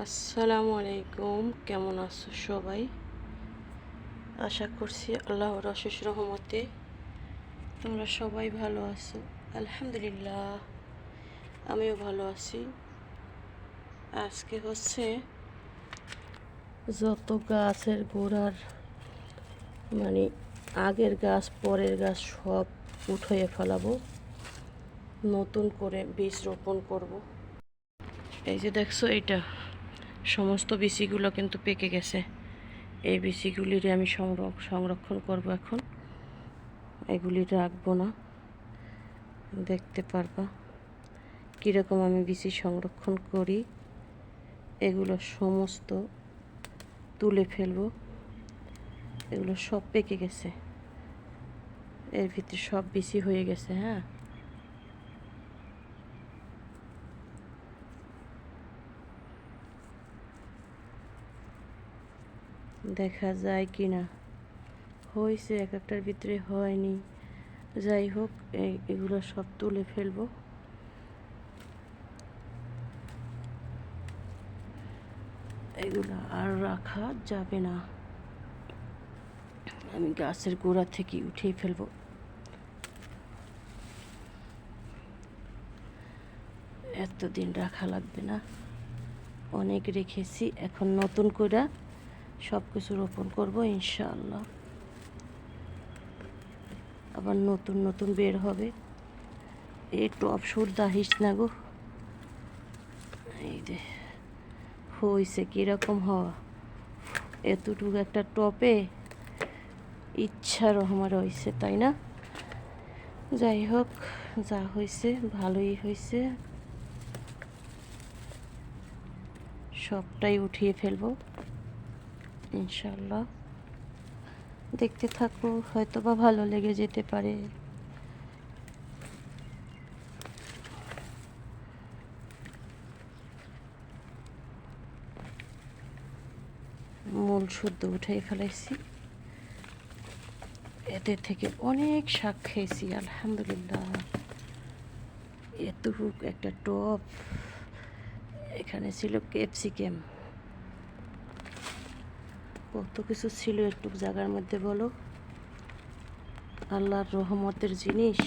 আসসালামু আলাইকুম কেমন আছো সবাই? আশা করছি আল্লাহর অশেষ রহমতে তোমরা সবাই ভালো আছো। আলহামদুলিল্লাহ, আমিও ভালো আছি। আজকে হচ্ছে যত গাছের গোড়ার মানে আগের গাছ, পরের গাছ সব উঠিয়ে ফেলাবো, নতুন করে বীজ রোপণ করব। এই যে দেখছ, এইটা সমস্ত বিচিগুলো কিন্তু পেকে গেছে। এই বিচিগুলির আমি সংর- সংরক্ষণ করব এখন। এগুলি রাখব না। দেখতে পারবা কীরকম আমি বিচি সংরক্ষণ করি। এগুলো সমস্ত তুলে ফেলব। এগুলো সব পেকে গেছে। এর ভিতরে সব বিচি হয়ে গেছে হ্যাঁ? দেখা যায় কি না। হয়েছে এক একটার ভিতরে হয়নি। যাই হোক এগুলো সব তুলে ফেলব। এগুলো আর রাখা যাবে না। আমি গাছের গোড়া থেকে উঠিয়ে ফেলব। এতদিন রাখা লাগবে না। অনেক রেখেছি, এখন নতুন করে সব কিছু রোপণ করব, ইনশাআল্লাহ। আবার নতুন নতুন বের হবে। এই টপ সুর দাহিস না গো। এই হয়েছে কীরকম হওয়া? এতটুকু একটা টপে ইচ্ছা রহমার হয়েছে তাই না? যাই হোক, যা হয়েছে ভালোই হয়েছে সবটাই উঠিয়ে ফেলব। ইনশাল্লাহ দেখতে থাকো হয়তো বা ভালো লেগে যেতে পারে। মূল শুদ্ধ উঠাই ফেলাইছি। এদের থেকে অনেক শাক খেয়েছি আলহামদুলিল্লাহ। এতটুকু একটা টপ, এখানে ছিল ক্যাপসিকাম। কত কিছু ছিল একটু জায়গার মধ্যে বলো। আল্লাহর রহমতের জিনিস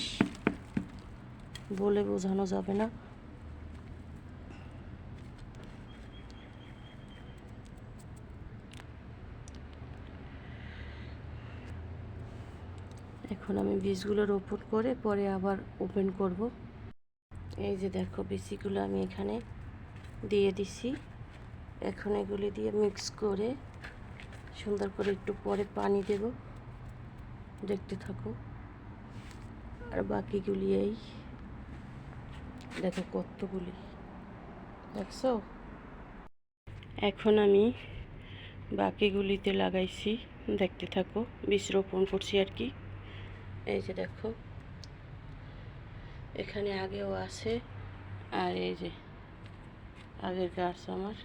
বলে বোঝানো যাবে না। এখন আমি বীজগুলো রোপণ করে পরে আবার ওপেন করব। এই যে দেখো বীজগুলো আমি এখানে দিয়ে দিছি। এখন এগুলি দিয়ে মিক্স করে সুন্দর করে একটু পরে পানি দেব। দেখতে থাকো। আর বাকিগুলি এই দেখো কতগুলি। দেখছ? এখন আমি বাকিগুলিতে লাগাইছি। দেখতে থাকো বীজ রোপণ করছি আর কি। এই যে দেখো, এখানে আগেও আছে, আর এই যে আগের গাছ আমার।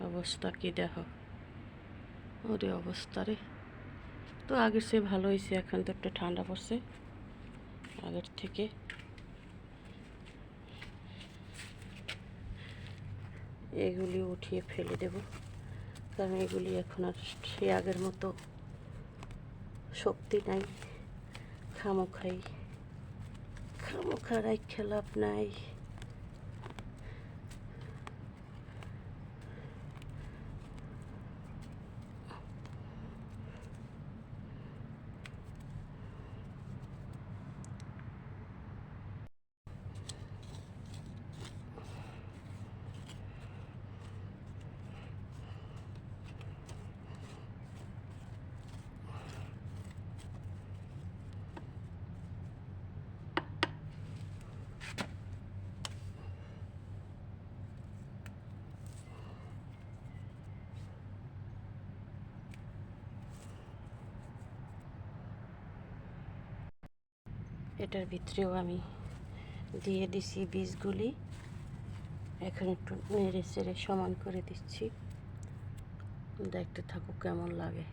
অবস্থা কি দেখো? ওরে অবস্থা রে। তো আগের চেয়ে ভালো হয়েছে, এখন তো একটু ঠান্ডা পড়ছে। আগের থেকে। এগুলি উঠিয়ে ফেলে দেব। কারণ এগুলি এখন আর সে আগের মতো শক্তি নাই। খামো খাই খামো খারাই খেলাপ নাই। এটার ভিতরেও আমি দিয়ে দিছি বীজগুলি। এখন একটু নেড়ে চেড়ে সমান করে দিচ্ছি। দেখতে থাকুক কেমন লাগে।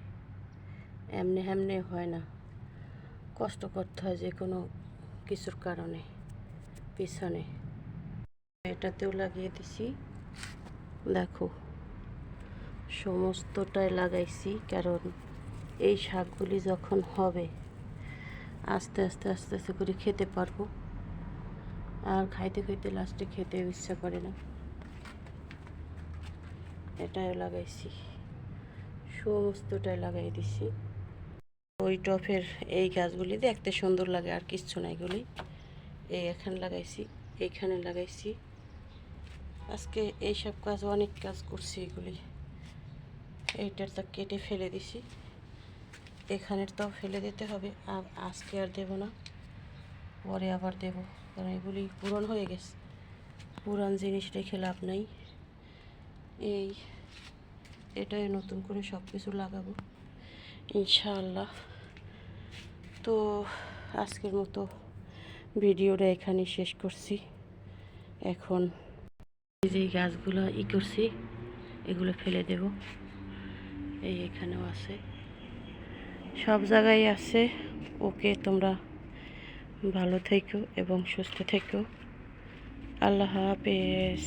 এমনি এমনি হয় না। কষ্ট করতে হয় যে কোনো কিছুর কারণে, পিছনে। এটাতেও লাগিয়ে দিছি। দেখো, সমস্তটাই লাগাইছি, কারণ এই শাকগুলি যখন হবে আস্তে আস্তে আস্তে আস্তে করে খেতে পারব। আর খাইতে খাইতে লাস্টে খেতে ইচ্ছা করে না। এটাও লাগাইছি। সমস্তটাই লাগাই দিছি। ওই টফের এই গাছগুলি দেখতে সুন্দর লাগে, আর কিচ্ছু না এগুলি। এই এখানে লাগাইছি, এইখানে লাগাইছি। আজকে এইসব কাজ, অনেক কাজ করছি এগুলি। এইটার তো কেটে ফেলে দিছি। এখানের তো ফেলে দিতে হবে। আর আজকে আর দেব না, পরে আবার দেব। কারণ এগুলি পুরন হয়ে গেছে। পুরান জিনিস রেখে লাভ নাই। এই, এটাই নতুন করে সব কিছু লাগাবো, ইনশাআল্লাহ। তো আজকের মতো ভিডিওটা এখানে শেষ করছি। এখন যে গাছগুলো ই করছি, এগুলো ফেলে দেব। এই এখানেও আছে। সব জায়গায় আছে। ওকে তোমরা ভালো থেকো এবং সুস্থ থেকো। আল্লাহ হাফেজ।